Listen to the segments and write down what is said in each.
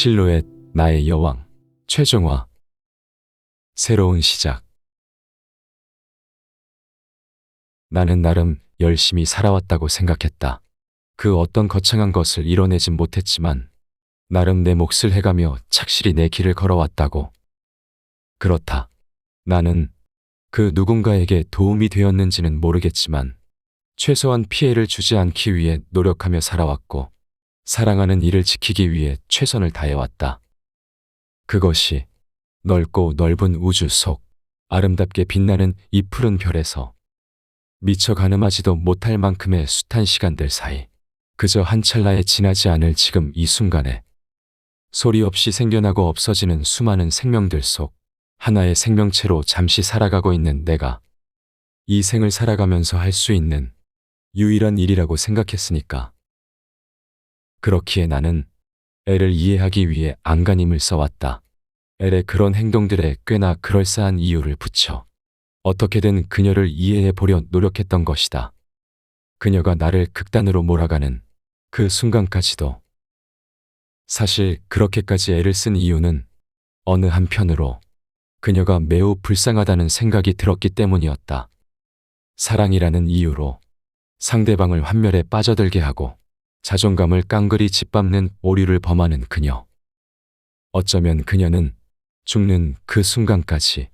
실루엣 나의 여왕 최종화 새로운 시작 나는 나름 열심히 살아왔다고 생각했다. 그 어떤 거창한 것을 이뤄내진 못했지만 나름 내 몫을 해가며 착실히 내 길을 걸어왔다고. 그렇다. 나는 그 누군가에게 도움이 되었는지는 모르겠지만 최소한 피해를 주지 않기 위해 노력하며 살아왔고 사랑하는 이를 지키기 위해 최선을 다해왔다. 그것이 넓고 넓은 우주 속 아름답게 빛나는 이 푸른 별에서 미처 가늠하지도 못할 만큼의 숱한 시간들 사이 그저 한 찰나에 지나지 않을 지금 이 순간에 소리 없이 생겨나고 없어지는 수많은 생명들 속 하나의 생명체로 잠시 살아가고 있는 내가 이 생을 살아가면서 할 수 있는 유일한 일이라고 생각했으니까. 그렇기에 나는 애를 이해하기 위해 안간힘을 써왔다. 엘의 그런 행동들에 꽤나 그럴싸한 이유를 붙여 어떻게든 그녀를 이해해 보려 노력했던 것이다. 그녀가 나를 극단으로 몰아가는 그 순간까지도. 사실 그렇게까지 애를 쓴 이유는 어느 한편으로 그녀가 매우 불쌍하다는 생각이 들었기 때문이었다. 사랑이라는 이유로 상대방을 환멸에 빠져들게 하고 자존감을 깡그리 짓밟는 오류를 범하는 그녀. 어쩌면 그녀는 죽는 그 순간까지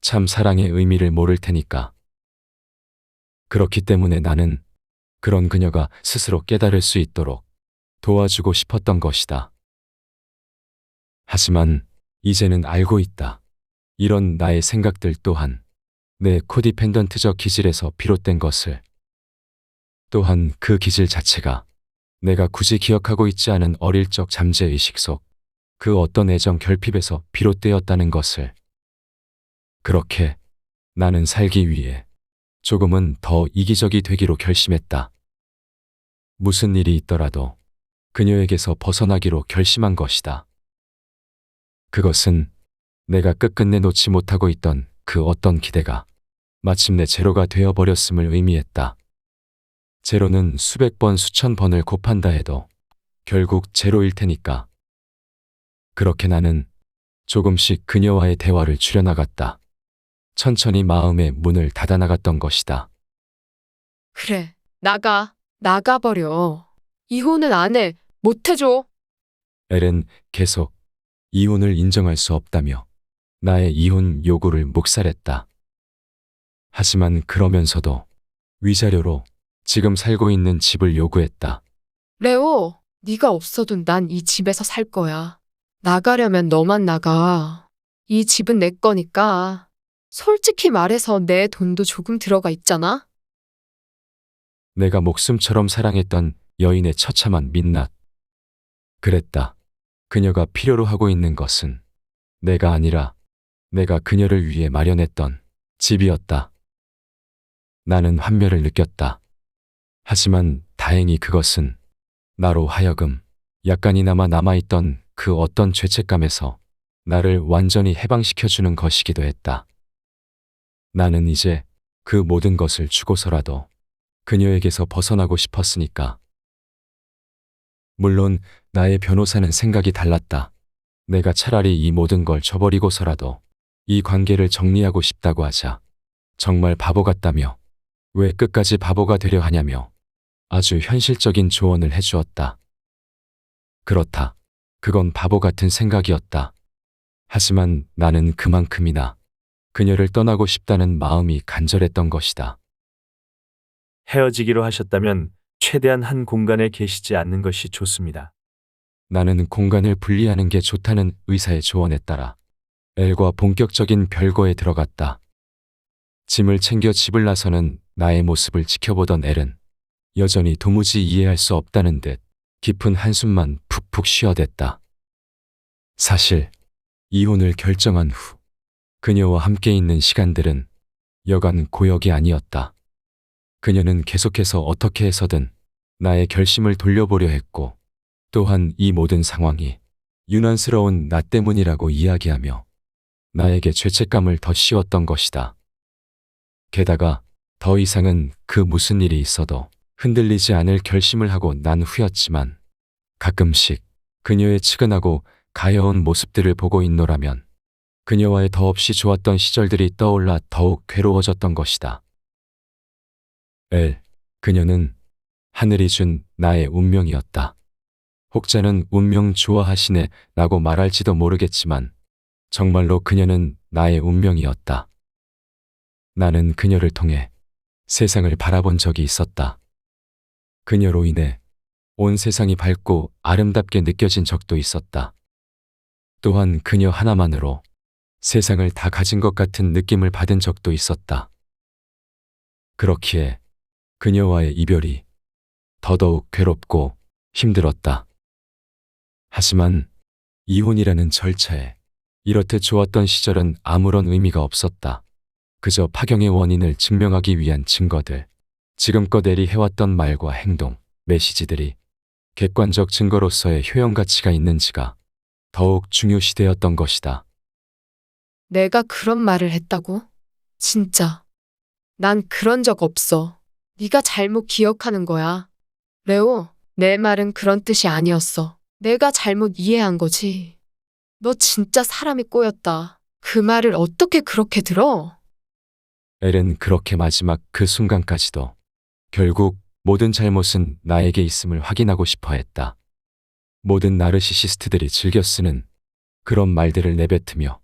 참 사랑의 의미를 모를 테니까. 그렇기 때문에 나는 그런 그녀가 스스로 깨달을 수 있도록 도와주고 싶었던 것이다. 하지만 이제는 알고 있다. 이런 나의 생각들 또한 내 코디펜던트적 기질에서 비롯된 것을 또한 그 기질 자체가 내가 굳이 기억하고 있지 않은 어릴 적 잠재의식 속 그 어떤 애정 결핍에서 비롯되었다는 것을 그렇게 나는 살기 위해 조금은 더 이기적이 되기로 결심했다. 무슨 일이 있더라도 그녀에게서 벗어나기로 결심한 것이다. 그것은 내가 끝끝내 놓지 못하고 있던 그 어떤 기대가 마침내 제로가 되어버렸음을 의미했다. 제로는 수백 번, 수천 번을 곱한다 해도 결국 제로일 테니까. 그렇게 나는 조금씩 그녀와의 대화를 줄여나갔다. 천천히 마음의 문을 닫아나갔던 것이다. 그래, 나가. 나가버려. 이혼은 안 해. 못 해줘. 엘은 계속 이혼을 인정할 수 없다며 나의 이혼 요구를 묵살했다. 하지만 그러면서도 위자료로 지금 살고 있는 집을 요구했다. 레오, 네가 없어도 난 이 집에서 살 거야. 나가려면 너만 나가. 이 집은 내 거니까. 솔직히 말해서 내 돈도 조금 들어가 있잖아? 내가 목숨처럼 사랑했던 여인의 처참한 민낯. 그랬다. 그녀가 필요로 하고 있는 것은 내가 아니라 내가 그녀를 위해 마련했던 집이었다. 나는 환멸을 느꼈다. 하지만 다행히 그것은 나로 하여금 약간이나마 남아있던 그 어떤 죄책감에서 나를 완전히 해방시켜주는 것이기도 했다. 나는 이제 그 모든 것을 주고서라도 그녀에게서 벗어나고 싶었으니까. 물론 나의 변호사는 생각이 달랐다. 내가 차라리 이 모든 걸 저버리고서라도 이 관계를 정리하고 싶다고 하자. 정말 바보 같다며 왜 끝까지 바보가 되려 하냐며 아주 현실적인 조언을 해주었다. 그렇다. 그건 바보 같은 생각이었다. 하지만 나는 그만큼이나 그녀를 떠나고 싶다는 마음이 간절했던 것이다. 헤어지기로 하셨다면 최대한 한 공간에 계시지 않는 것이 좋습니다. 나는 공간을 분리하는 게 좋다는 의사의 조언에 따라 엘과 본격적인 별거에 들어갔다. 짐을 챙겨 집을 나서는 나의 모습을 지켜보던 엘은 여전히 도무지 이해할 수 없다는 듯 깊은 한숨만 푹푹 쉬어댔다. 사실 이혼을 결정한 후 그녀와 함께 있는 시간들은 여간 고역이 아니었다. 그녀는 계속해서 어떻게 해서든 나의 결심을 돌려보려 했고 또한 이 모든 상황이 유난스러운 나 때문이라고 이야기하며 나에게 죄책감을 더 씌웠던 것이다. 게다가 더 이상은 그 무슨 일이 있어도 흔들리지 않을 결심을 하고 난 후였지만 가끔씩 그녀의 측은하고 가여운 모습들을 보고 있노라면 그녀와의 더없이 좋았던 시절들이 떠올라 더욱 괴로워졌던 것이다. 엘, 그녀는 하늘이 준 나의 운명이었다. 혹자는 운명 좋아하시네 라고 말할지도 모르겠지만 정말로 그녀는 나의 운명이었다. 나는 그녀를 통해 세상을 바라본 적이 있었다. 그녀로 인해 온 세상이 밝고 아름답게 느껴진 적도 있었다. 또한 그녀 하나만으로 세상을 다 가진 것 같은 느낌을 받은 적도 있었다. 그렇기에 그녀와의 이별이 더더욱 괴롭고 힘들었다. 하지만 이혼이라는 절차에 이렇듯 좋았던 시절은 아무런 의미가 없었다. 그저 파경의 원인을 증명하기 위한 증거들, 지금껏 에리 해왔던 말과 행동, 메시지들이 객관적 증거로서의 효용 가치가 있는지가 더욱 중요시되었던 것이다. 내가 그런 말을 했다고? 진짜. 난 그런 적 없어. 네가 잘못 기억하는 거야. 레오, 내 말은 그런 뜻이 아니었어. 내가 잘못 이해한 거지. 너 진짜 사람이 꼬였다. 그 말을 어떻게 그렇게 들어? 엘은 그렇게 마지막 그 순간까지도 결국 모든 잘못은 나에게 있음을 확인하고 싶어 했다. 모든 나르시시스트들이 즐겨 쓰는 그런 말들을 내뱉으며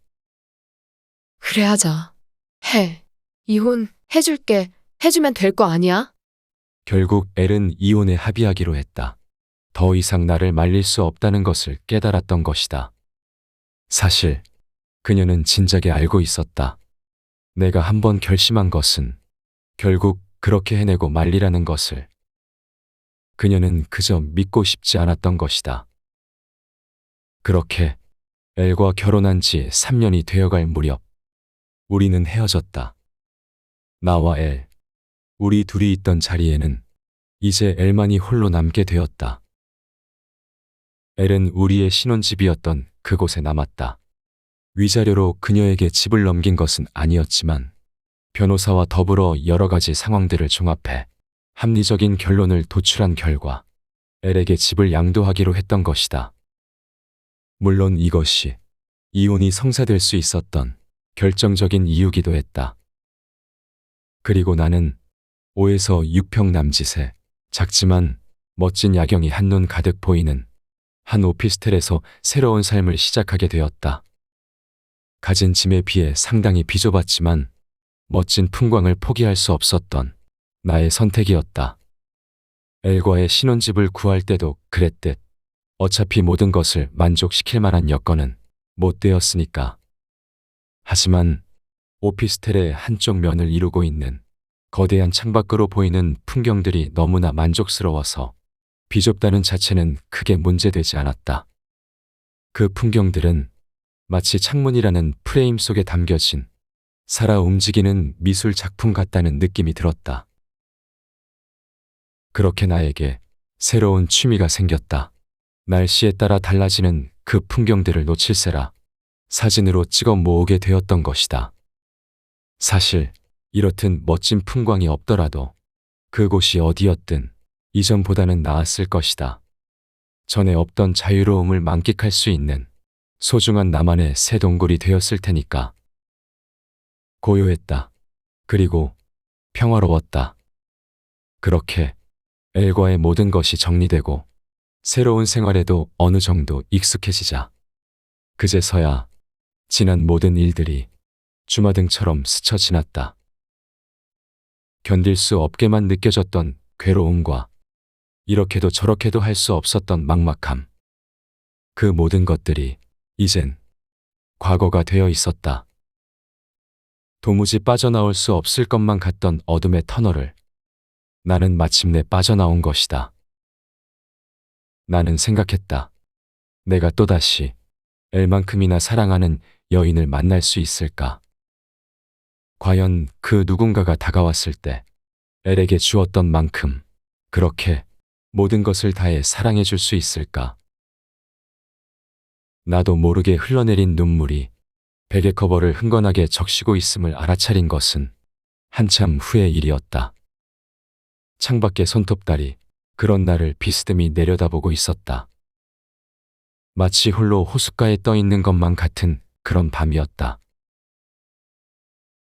그래 하자. 해. 이혼 해줄게. 해주면 될 거 아니야? 결국 엘은 이혼에 합의하기로 했다. 더 이상 나를 말릴 수 없다는 것을 깨달았던 것이다. 사실 그녀는 진작에 알고 있었다. 내가 한번 결심한 것은 결국 그렇게 해내고 말리라는 것을. 그녀는 그저 믿고 싶지 않았던 것이다. 그렇게 엘과 결혼한 지 3년이 되어갈 무렵 우리는 헤어졌다. 나와 엘, 우리 둘이 있던 자리에는 이제 엘만이 홀로 남게 되었다. 엘은 우리의 신혼집이었던 그곳에 남았다. 위자료로 그녀에게 집을 넘긴 것은 아니었지만 변호사와 더불어 여러 가지 상황들을 종합해 합리적인 결론을 도출한 결과 엘에게 집을 양도하기로 했던 것이다. 물론 이것이 이혼이 성사될 수 있었던 결정적인 이유기도 했다. 그리고 나는 5에서 6평 남짓의 작지만 멋진 야경이 한눈 가득 보이는 한 오피스텔에서 새로운 삶을 시작하게 되었다. 가진 짐에 비해 상당히 비좁았지만 멋진 풍광을 포기할 수 없었던 나의 선택이었다. 엘과의 신혼집을 구할 때도 그랬듯 어차피 모든 것을 만족시킬 만한 여건은 못 되었으니까. 하지만 오피스텔의 한쪽 면을 이루고 있는 거대한 창밖으로 보이는 풍경들이 너무나 만족스러워서 비좁다는 자체는 크게 문제되지 않았다. 그 풍경들은 마치 창문이라는 프레임 속에 담겨진 살아 움직이는 미술 작품 같다는 느낌이 들었다. 그렇게 나에게 새로운 취미가 생겼다. 날씨에 따라 달라지는 그 풍경들을 놓칠세라 사진으로 찍어 모으게 되었던 것이다. 사실 이렇듯 멋진 풍광이 없더라도 그곳이 어디였든 이전보다는 나았을 것이다. 전에 없던 자유로움을 만끽할 수 있는 소중한 나만의 새 동굴이 되었을 테니까. 고요했다. 그리고 평화로웠다. 그렇게 엘과의 모든 것이 정리되고 새로운 생활에도 어느 정도 익숙해지자. 그제서야 지난 모든 일들이 주마등처럼 스쳐 지났다. 견딜 수 없게만 느껴졌던 괴로움과 이렇게도 저렇게도 할 수 없었던 막막함. 그 모든 것들이 이젠 과거가 되어 있었다. 도무지 빠져나올 수 없을 것만 같던 어둠의 터널을 나는 마침내 빠져나온 것이다. 나는 생각했다. 내가 또다시 엘만큼이나 사랑하는 여인을 만날 수 있을까? 과연 그 누군가가 다가왔을 때 엘에게 주었던 만큼 그렇게 모든 것을 다해 사랑해 줄 수 있을까? 나도 모르게 흘러내린 눈물이 베개 커버를 흥건하게 적시고 있음을 알아차린 것은 한참 후의 일이었다. 창밖의 손톱다리 그런 나를 비스듬히 내려다보고 있었다. 마치 홀로 호숫가에 떠 있는 것만 같은 그런 밤이었다.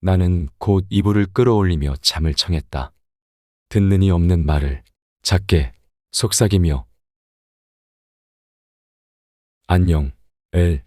나는 곧 이불을 끌어올리며 잠을 청했다. 듣는 이 없는 말을 작게 속삭이며 안녕, 엘.